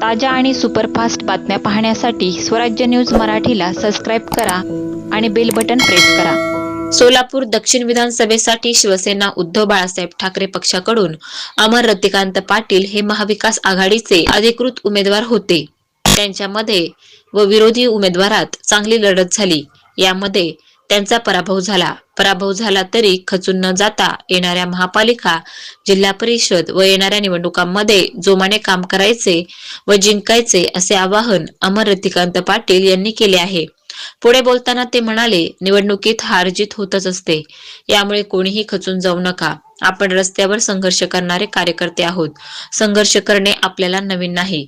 ताज्या आणि सुपरफास्ट बातम्या पाहण्यासाठी स्वराज्य न्यूज मराठीला सबस्क्राईब करा आणि बेल बटन प्रेस करा. सोलापूर दक्षिण विधानसभेसाठी शिवसेना उद्धव बाळासाहेब ठाकरे पक्षाकडून अमर रतिकांत पाटील हे महाविकास आघाडीचे अधिकृत उमेदवार होते. त्यांच्यामध्ये व विरोधी उमेदवारात चांगली लढत झाली. यामध्ये त्यांचा पराभव झाला. पराभव झाला तरी खचून न जाता येणाऱ्या महापालिका जिल्हा परिषद व येणाऱ्या निवडणुकांमध्ये जोमाने काम करायचे व जिंकायचे असे आवाहन अमर रतिकांत पाटील यांनी केले आहे. पुढे बोलताना ते म्हणाले निवडणुकीत हार जीत होतच असते. यामुळे कोणीही खचून जाऊ नका. आपण रस्त्यावर संघर्ष करणारे कार्यकर्ते आहोत. संघर्ष करणे आपल्याला नवीन नाही.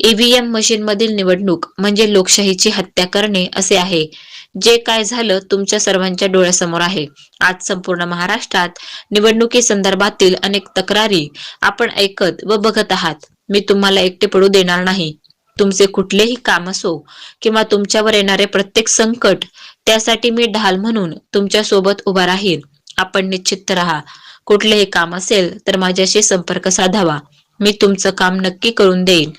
ईव्हीएम मशीन मधील निवडणूक म्हणजे लोकशाहीची हत्या करणे असे आहे. जे काय झालं तुमच्या सर्वांच्या डोळ्यासमोर आहे. आज संपूर्ण महाराष्ट्रात निवडणुकी संदर्भातील अनेक तक्रारी आपण ऐकत व बघत आहात. मी तुम्हाला एकटे पडू देणार नाही. तुमचे कुठलेही काम असो किंवा तुमच्यावर येणारे प्रत्येक संकट त्यासाठी मी ढाल म्हणून तुमच्यासोबत उभा राहील आपण निश्चित राहा. कुठलेही काम असेल तर माझ्याशी संपर्क साधावा. मी तुमचं काम नक्की करून देईन.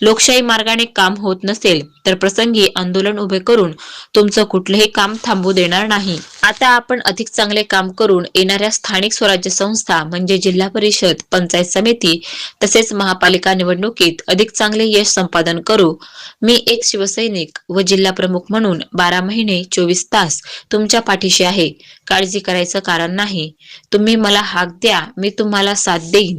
लोकशाही मार्गाने काम होत नसेल तर प्रसंगी आंदोलन उभे करून तुमचं कुठलंही काम थांबू देणार नाही. आता आपण अधिक चांगले काम करून येणाऱ्या स्थानिक स्वराज्य संस्था म्हणजे जिल्हा परिषद पंचायत समिती तसेच महापालिका निवडणुकीत अधिक चांगले यश संपादन करू. मी एक शिवसैनिक व जिल्हा प्रमुख म्हणून बारा महिने चोवीस तास तुमच्या पाठीशी आहे. काळजी करायचं कारण नाही. तुम्ही मला हाक द्या मी तुम्हाला साथ देईन.